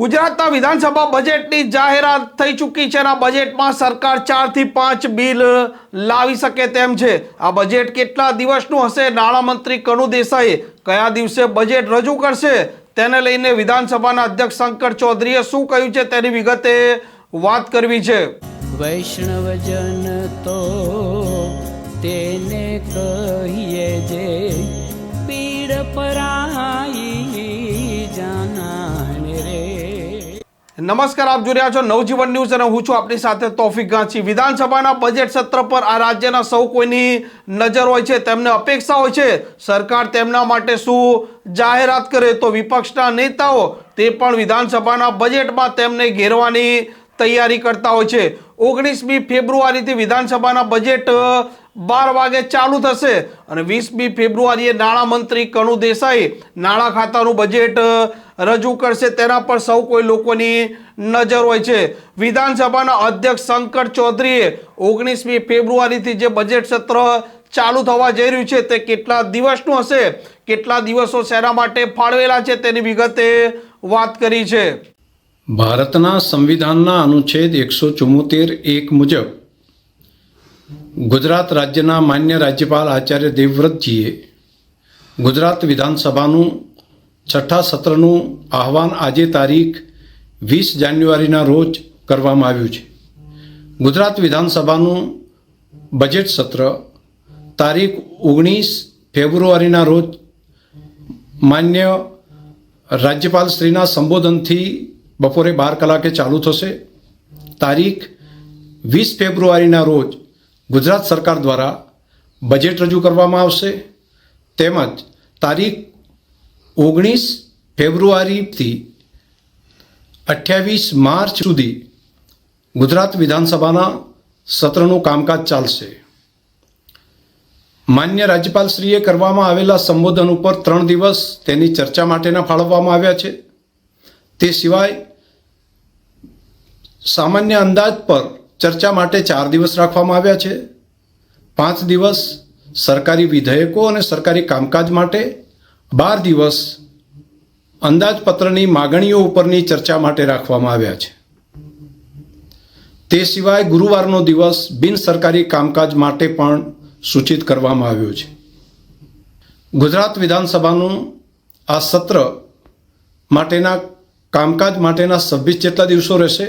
ગુજરાતના વિધાનસભા બજેટની જાહેરાત થઈ ચૂકી છે અને બજેટમાં સરકાર ચારથી પાંચ બિલ લાવી શકે તેમ છે. આ બજેટ કેટલા દિવસનું હશે? નાણામંત્રી કનુ દેસાઈ કયા દિવસે બજેટ રજૂ કરશે? તેને લઈને વિધાનસભાના અધ્યક્ષ શંકર ચૌધરીએ શું કહ્યું છે તેની વિગતે વાત કરવી છે. વૈષ્ણવજન તો તેને કહીએ નમસ્કાર, આપ જોઈ રહ્યા છો નવજીવન ન્યૂઝ અને હું છું આપની સાથે તોફિક ગાંચી. વિધાનસભાના બજેટ સત્ર પર આ રાજ્યના સૌ કોઈની નજર હોય છે, તેમને અપેક્ષા હોય છે. સરકાર તેમના માટે શું જાહેરાત કરે તો વિપક્ષના નેતાઓ તે પણ વિધાનસભાના બજેટમાં તેમને ઘેરવાની તૈયારી કરતા હોય છે. ઓગણીસમી ફેબ્રુઆરીથી વિધાનસભાના બજેટ બાર વાગે ચાલુ થશે અને વીસમી ફેબ્રુઆરીએ નાણામંત્રી કનુ દેસાઈ નાણાં ખાતાનું બજેટ રજૂ કરશે તેના પર સૌ કોઈ લોકોની નજર હોય છે. વિધાનસભાના અધ્યક્ષ શંકર ચૌધરીએ ઓગણીસમી ફેબ્રુઆરીથી જે બજેટ સત્ર ચાલુ થવા જઈ રહ્યું છે તે કેટલા દિવસનું હશે? કેટલા દિવસો શેના માટે ફાળવેલા છે તેની વિગતે વાત કરી છે. ભારતના સંવિધાનના અનુચ્છેદ એકસો ચુમ્મોતેર એક મુજબ ગુજરાત રાજ્યના માન્ય રાજ્યપાલ આચાર્ય દેવવ્રતજીએ ગુજરાત વિધાનસભાનું છઠ્ઠા સત્રનું આહવાન આજે તારીખ વીસ જાન્યુઆરીના રોજ કરવામાં આવ્યું છે. ગુજરાત વિધાનસભાનું બજેટ સત્ર તારીખ ઓગણીસ ફેબ્રુઆરીના રોજ માન્ય રાજ્યપાલ શ્રીના સંબોધનથી બપોરે બાર કલાકે ચાલુ થશે. તારીખ વીસ ફેબ્રુઆરીના રોજ ગુજરાત સરકાર દ્વારા બજેટ રજૂ કરવામાં આવશે. તેમજ તારીખ ઓગણીસ ફેબ્રુઆરીથી અઠ્યાવીસ માર્ચ સુધી ગુજરાત વિધાનસભાના સત્રનું કામકાજ ચાલશે. માન્ય રાજ્યપાલશ્રીએ કરવામાં આવેલા સંબોધન ઉપર ત્રણ દિવસ તેની ચર્ચા માટેના ફાળવવામાં આવ્યા છે. તે સિવાય સામાન્ય અંદાજ પર ચર્ચા માટે ચાર દિવસ રાખવામાં આવ્યા છે. પાંચ દિવસ સરકારી વિધેયકો અને સરકારી કામકાજ માટે બાર દિવસ અંદાજપત્રની માગણીઓ ઉપરની ચર્ચા માટે રાખવામાં આવ્યા છે. તે સિવાય ગુરુવારનો દિવસ બિન સરકારી કામકાજ માટે પણ સૂચિત કરવામાં આવ્યો છે. ગુજરાત વિધાનસભાનું આ સત્ર માટેના કામકાજ માટેના છવ્વીસ જેટલા દિવસો રહેશે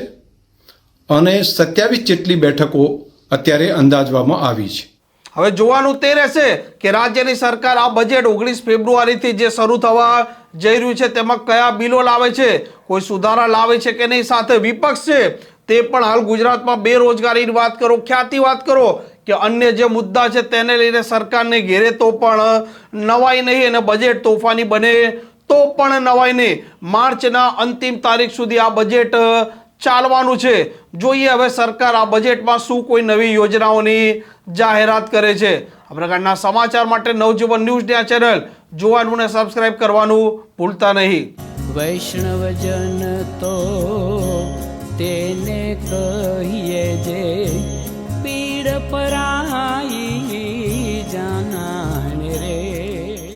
અને સત્યાવીસ જેટલી બેઠકો અત્યારે અંદાજવામાં આવી છે. હવે જોવાનું તે રહેશે કે રાજ્યની સરકાર આ બજેટ ઓગણીસ ફેબ્રુઆરીથી જે શરૂ થવા જઈ રહ્યું છે, તેમાં કયા બિલો લાવે છે, કોઈ સુધારા લાવે છે કે નહીં, સાથે વિપક્ષ છે, તે પણ હાલ ગુજરાતમાં બેરોજગારીની વાત કરો, ખ્યાતિ વાત કરો કે અન્ય જે મુદ્દા છે તેને લઈને સરકારને ઘેરે તો પણ નવાઈ નહીં અને બજેટ તોફાની બને તો પણ નવાઈ નહીં. માર્ચના અંતિમ તારીખ સુધી આ બજેટ ચાલવાનું છે. જોઈએ હવે સરકાર આ બજેટમાં શું કોઈ નવી યોજનાઓની જાહેરાત કરે છે. આ પ્રકારના સમાચાર માટે નવજીવન ન્યૂઝની આ ચેનલ. જોવાનું અને સબસ્ક્રાઇબ કરવાનું ભૂલતા નહીં. વૈષ્ણવજન તો તેને કહીએ જે